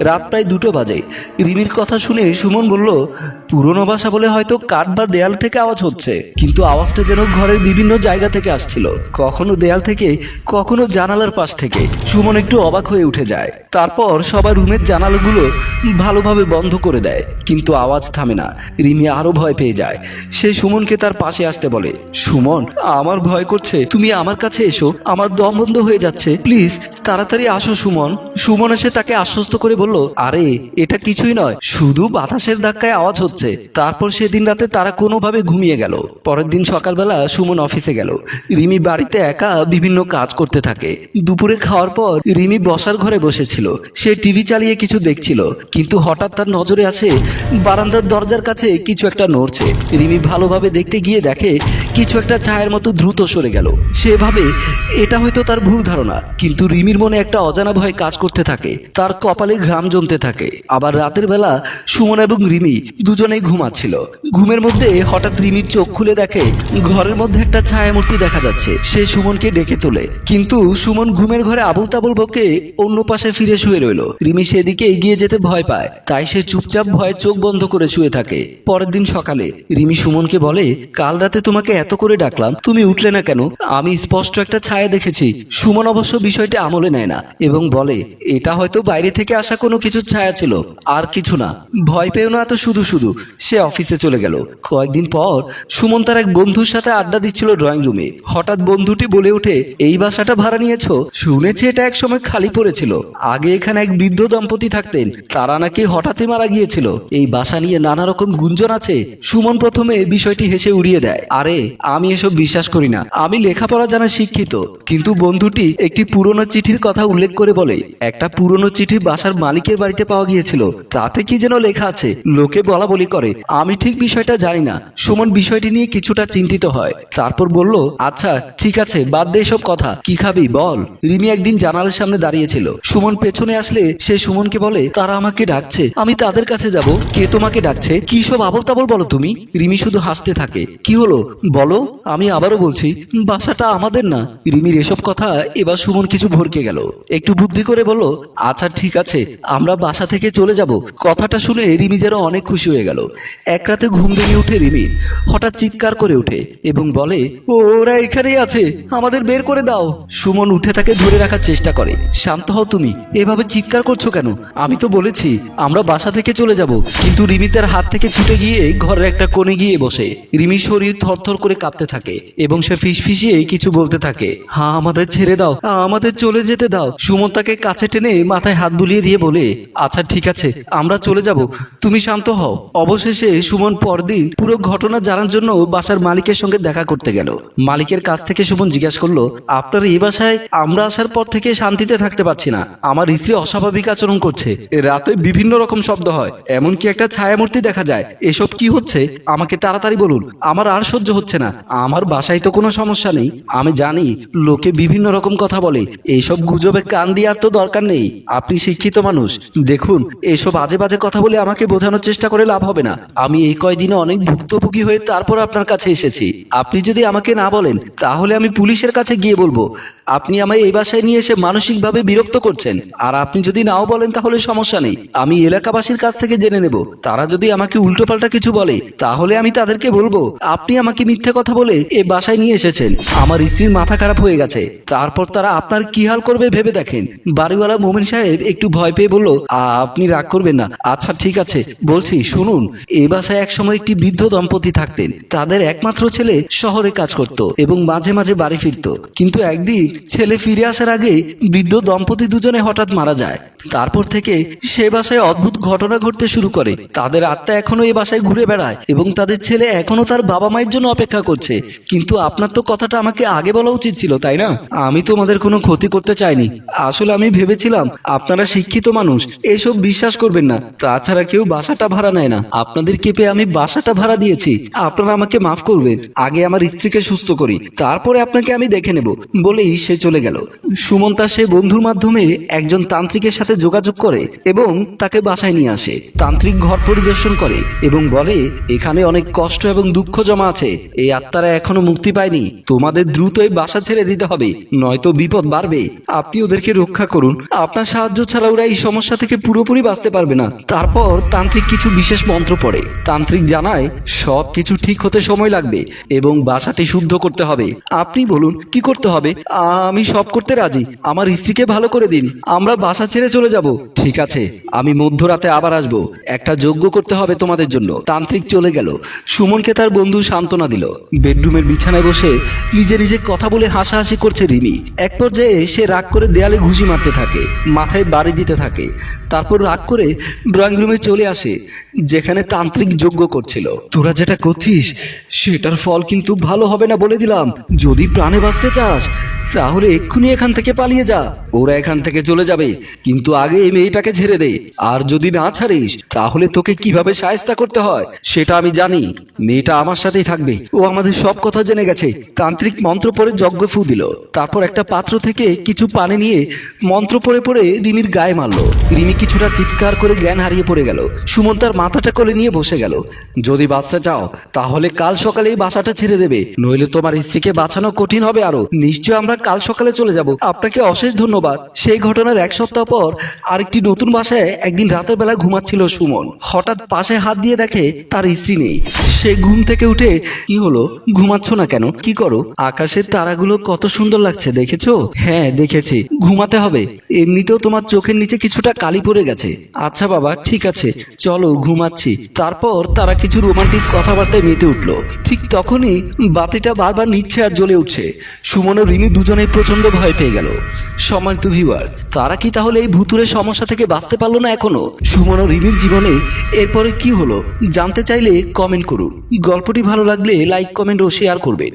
রাত প্রায় দুটো বাজে। রিমির কথা শুনে সুমন বলল, পুরনো বাসা বলে হয়তো কাঠ বা দেয়াল থেকে আওয়াজ হচ্ছে, কিন্তু আওয়াজটা যেন ঘরের বিভিন্ন জায়গা থেকে আসছিল। কখনো দেয়াল থেকে, কখনো জানালার পাশ থেকে। সুমন একটু অবাক হয়ে উঠে যায়। তারপর সবার রুমের জানালাগুলো ভালোভাবে বন্ধ করে দেয়, কিন্তু আওয়াজ থামে না। রিমি আরও ভয় পেয়ে যায়। সে সুমনকে তার পাশে আসতে বলে, সুমন, আমার ভয় করছে। তুমি আমার কাছে এসো। আমার দম বন্ধ হয়ে যাচ্ছে। প্লিজ, তাড়াতাড়ি আসো সুমন। সুমন এসে তাকে আশ্বস্ত করে বলল, আরে, এটা কিছুই নয়। শুধু বাতাসের ধাক্কায় আওয়াজ হচ্ছে। তারপর সেদিন রাতে তারা কোনোভাবে ঘুমিয়ে গেল। পরের দিন সকালবেলা সুমন অফিসে গেল। রিমি বাড়িতে একা বিভিন্ন কাজ করতে থাকে। দুপুরে খাওয়ার পর রিমি বসার ঘরে বসেছিল। সে টিভি চালিয়ে কিছু দেখছিল। কিন্তু হঠাৎ তার নজরে আসে বারান্দার দরজার কাছে কিছু একটা নড়ছে। রিমি ভালোভাবে দেখতে গিয়ে দেখে কিছু একটা ছায়ের মতো দ্রুত সরে গেল। সেভাবে এটা হয়তো তার ভুল ধারণা, কিন্তু রিমির মনে একটা অজানা ভয় কাজ করতে থাকে। তার কপালে ঘাম জমতে থাকে। আবার রাতের বেলা, সুমন এবং রিমি দুজনেই ঘুমাচ্ছিল। ঘুমের মধ্যে হঠাৎ রিমির চোখ খুলে দেখে, ঘরের মধ্যে একটা ছায়ামূর্তি দেখা যাচ্ছে। সে সুমনকে ডেকে তোলে। কিন্তু সুমন ঘুমের ঘরে আবুল তাবুল বকে অন্য পাশে ফিরে শুয়ে রইল। রিমি সেদিকে এগিয়ে যেতে ভয় পায়। তাই সে চুপচাপ ভয়ে চোখ বন্ধ করে শুয়ে থাকে। পরের দিন সকালে, রিমি সুমনকে বলে, কাল রাতে তোমাকে এত করে ডাকলাম, তুমি উঠলে না কেন? আমি স্পষ্ট একটা ছায়া দেখেছি। সুমন অবশ্য বিষয়টি আমলে নেয় না এবং বলে, এটা হয়তো বাইরে থেকে আসা কোনো কিছু ছায়া ছিল। আর কিছু না। ভয় পেও না তো শুধু শুধু। সে অফিসে চলে গেল। কয়েকদিন পর, সুমন তার এক বন্ধুর সাথে আড্ডা দিচ্ছিল ড্রয়িং রুমে। হঠাৎ বন্ধুটি বলে ওঠে, এই বাসাটা ভাড়া নিয়েছো? শুনেছি এটা এক সময় খালি পড়েছিল। আগে এখানে এক বৃদ্ধ দম্পতি থাকতেন। তারা নাকি হঠাৎই মারা গিয়েছিল। এই বাসা নিয়ে নানা রকম গুঞ্জন আছে। সুমন প্রথমে বিষয়টি হেসে উড়িয়ে দেয়। আরে আমি এসব বিশ্বাস করি না। আমি লেখাপড়া জানা শিক্ষিত, কিন্তু বন্ধুটি একটি পুরনো চিঠির কথা উল্লেখ করে বলে, একটা পুরনো চিঠি বাসার মালিকের বাড়িতে পাওয়া গিয়েছিল। তাতে কি যেন লেখা আছে? লোকে বলা বলি করে, আমি ঠিক বিষয়টা জানি না। সুমন বিষয়টি নিয়ে কিছুটা চিন্তিত হয়। তারপর বলল আচ্ছা ঠিক আছে, বাদ দে এসব কথা। কি খাবি, বল। রিমি একদিন জানালার সামনে দাঁড়িয়েছিল। সুমন পেছনে আসলে সে সুমনকে বলে, তারা আমাকে ডাকছে। আমি তাদের কাছে যাব। কে তোমাকে ডাকছে? কি সব আবল তাবল বলো তুমি? রিমি শুধু হাসতে থাকে। কি হলো? বলো। আমি আবারও বলছি, বাসাটা আমাদের না। রিমির এসব কথা এবার সুমন কিছু ভরকে গেল। একটু বুদ্ধি করে বলল আচ্ছা ঠিক আছে, আমরা বাসা থেকে চলে যাব। কথাটা শুনে রিমি যেন অনেক খুশি হয়ে গেল। এক রাতে ঘুম ভেঙে উঠে রিমি, হঠাৎ চিৎকার করে ওঠে এবং বলে, ওরা এখানেই আছে, আমাদের বের করে দাও। সুমন উঠে তাকে ধরে রাখার চেষ্টা করে। শান্ত হও তুমি, এভাবে চিৎকার করছ কেন? আমি তো বলেছি, আমরা বাসা থেকে চলে যাব। কিন্তু রিমি তার হাত থেকে ছুটে গিয়ে ঘরের একটা কোণে গিয়ে বসে। রিমির শরীর থরথর করে কাঁপতে থাকে এবং সে ফিসফিসিয়ে কিছু বলতে থাকে। হ্যাঁ আমাদের ছেড়ে দাও। আমাদের চলে যেতে দাও। সুমন তাকে কাছে টেনে মাথায় হাত বুলিয়ে দিয়ে বলে আচ্ছা ঠিক আছে, আমরা চলে যাব। তুমি শান্ত হও। অবশেষে সুমন পরদিন পুরো ঘটনা জানার জন্য বাসার মালিকের সঙ্গে দেখা করতে গেল। মালিকের কাছ থেকে সুমন জিজ্ঞাসা করল, আপনার এই বাসায় আমরা আসার পর থেকে শান্তিতে থাকতে পারছি না। আমার স্ত্রী অস্বাভাবিক আচরণ করছে। রাতে বিভিন্ন রকম শব্দ হয়। এমনকি একটা ছায়ামূর্তি দেখা যায়। এসব কি হচ্ছে? আমাকে তাড়াতাড়ি বলুন। আমার আর সহ্য হচ্ছে না। আমার বাসায় তো কোনো সমস্যা নেই। আমি জানি লোকে বিভিন্ন রকম কথা বলে। এইসব গুজবে কান দেওয়ার তো দরকার নেই। আপনি শিক্ষিত মানুষ। দেখুন এসব আজে বাজে কথা বলে আমাকে বোঝানোর চেষ্টা করে লাভ হবে না। আমি এই কয়দিনে অনেক ভুক্তভোগী হয়ে তারপর আপনার কাছে এসেছি। আপনি যদি আমাকে না বলেন, তাহলে আমি পুলিশের কাছে গিয়ে বলব। আপনি আমায় এই বাসায় নিয়ে এসে মানসিকভাবে বিরক্ত করছেন। আর আপনি যদি নাও বলেন, তাহলে সমস্যা নেই। আমি এলাকাবাসীর কাছ থেকে জেনে নেব। তারা যদি আমাকে উল্টোপাল্টা কিছু বলে, তাহলে আমি তাদেরকে বলব, আপনি আমাকে মিথ্যে কথা বলে এ বাসায় নিয়ে এসেছেন। আমার স্ত্রীর মাথা খারাপ হয়ে গেছে। তারপর তারা আপনার কি হাল করবে ভেবে দেখেন। বাড়িওয়ালা মোমিন সাহেব একটু ভয় পেয়ে বলল আপনি রাগ করবেন না। আচ্ছা ঠিক আছে। বলছি, শুনুন, এ বাসায় একসময় একটি বৃদ্ধ দম্পতি থাকতেন। তাদের একমাত্র ছেলে শহরে কাজ করত এবং মাঝে মাঝে বাড়ি ফিরত। কিন্তু একদিন ছেলে ফিরে আসার আগে বৃদ্ধ দম্পতি দুজনে হঠাৎ মারা যায়। তারপর থেকে সে বাসায় অদ্ভুত ঘটনা ঘটতে শুরু করে। তাদের আত্মা এখনও এ বাসায় ঘুরে বেড়ায় এবং তাদের ছেলে এখনও তার বাবা মায়ের জন্য অপেক্ষা করছে। কিন্তু আপনার তো কথাটা আমাকে আগে বলা উচিত ছিল, তাই না? আমি তোমাদের কোনো ক্ষতি করতে চাইনি। আসলে আমি ভেবেছিলাম, আপনারা শিক্ষিত মানুষ, এসব বিশ্বাস করবেন না। তাছাড়া কেউ বাসাটা ভাড়া নেয় না। আপনাদের কেপে আমি বাসাটা ভাড়া দিয়েছি। আপনারা আমাকে মাফ করবেন। আগে আমার স্ত্রীকে সুস্থ করি। তারপরে আপনাকে আমি দেখে নেব, বলেই সে চলে গেল। সুমন তার সে বন্ধুর মাধ্যমে একজন তান্ত্রিকের সাথে যোগাযোগ করে এবং তাকে বাসায় নিয়ে আসে। তান্ত্রিক ঘর পরিদর্শন করে এবং বলে, এখানে অনেক কষ্ট এবং দুঃখ জমা আছে। এই আত্মারা এখনও মুক্তি পায়নি। তোমাদের দ্রুত এই বাসা ছেড়ে দিতে হবে, নয়তো বিপদ বাড়বে। আপনি ওদেরকে রক্ষা করুন। আপনার সাহায্য ছাড়া ওরা এই সমস্যা থেকে পুরোপুরি বাঁচতে পারবে না। তারপর তান্ত্রিক কিছু বিশেষ মন্ত্র পড়ে। তান্ত্রিক জানায়, সব কিছু ঠিক হতে সময় লাগবে এবং বাসাটি শুদ্ধ করতে হবে। আপনি বলুন, কি করতে হবে? আমি সব করতে রাজি। আমার স্ত্রীকে ভালো করে দিন। আমরা বাসা ছেড়ে চলে যাব। ঠিক আছে, আমি মধ্যরাতে আবার আসব। একটা যজ্ঞ করতে হবে তোমাদের জন্য। তান্ত্রিক চলে গেল। সুমনকে তার বন্ধু সান্ত্বনা দিল। বেডরুমের বিছানায় বসে নিজে নিজে কথা বলে হাসাহাসি করছে রিমি। এক পর্যায়ে সে রাগ করে দেয়ালে ঘুষি মারতে থাকে, মাথায় বাড়ি দিতে থাকে। তারপর রাগ করে ড্রয়িং রুমে চলে আসে, যেখানে তান্ত্রিক যজ্ঞ করছিল। তোরা যেটা করছিস, সেটার ফল কিন্তু ভালো হবে না বলে দিলাম। যদি প্রাণে বাঁচতে চাস, তাহলে এক্ষুনি এখান থেকে পালিয়ে যা। ওরা এখান থেকে চলে যাবে, কিন্তু আগে এই মেয়েটাকে ছেড়ে দে। আর যদি না ছাড়িস, তাহলে তোকে কীভাবে সায়স্তা করতে হয়, সেটা আমি জানি। মেয়েটা আমার সাথেই থাকবে। ও আমাদের সব কথা জেনে গেছে। তান্ত্রিক মন্ত্র পরে যজ্ঞ ফু দিল। তারপর একটা পাত্র থেকে কিছু পানি নিয়ে মন্ত্র পড়ে পড়ে রিমির গায়ে মারলো। রিমি কিছুটা চিৎকার করে জ্ঞান হারিয়ে পড়ে গেল। সুমন তার মাথাটা কোলে নিয়ে বসে গেল। যদি বাচ্চা চাও, তাহলে কাল সকালেই বাসাটা ছেড়ে দেবে। নইলে তোমার স্ত্রীকে বাঁচানো কঠিন হবে আরও। নিশ্চয় আমরা কাল সকালে চলে যাব। আপনাকে অশেষ ধন্যবাদ। সেই ঘটনার এক সপ্তাহ পর আরেকটি নতুন বাসায় একদিন রাতের বেলা ঘুমাচ্ছিল সুমন। হঠাৎ পাশে হাত দিয়ে দেখে তার স্ত্রী নেই। সে ঘুম থেকে উঠে, কি হলো? ঘুমাচ্ছ না কেন? কি করো? আকাশের তারাগুলো কত সুন্দর লাগছে, দেখেছ? হ্যাঁ দেখেছি। ঘুমাতে হবে। এমনিতেও তোমার চোখের নিচে কিছুটা কালি পড়ে গেছে। আচ্ছা বাবা, ঠিক আছে, চলো ঘুমাচ্ছি। তারপর তারা কিছু রোমান্টিক কথাবার্তায় মেতে উঠল। ঠিক তখনই বাতিটা বারবার নিচ্ছে আর জ্বলে উঠছে। সুমন ও রিমি দুজনেই প্রচণ্ড ভয় পেয়ে গেল। সম্মানিত ভিউয়ার্স তারা কি তাহলে এই ভুতুরের সমস্যা থেকে বাঁচতে পারল না এখনও? সুমন ও রিমির জীবনে এরপরে কি হলো? জানতে চাইলে কমেন্ট করুন। গল্পটি ভালো লাগলে লাইক কমেন্ট ও শেয়ার করবেন।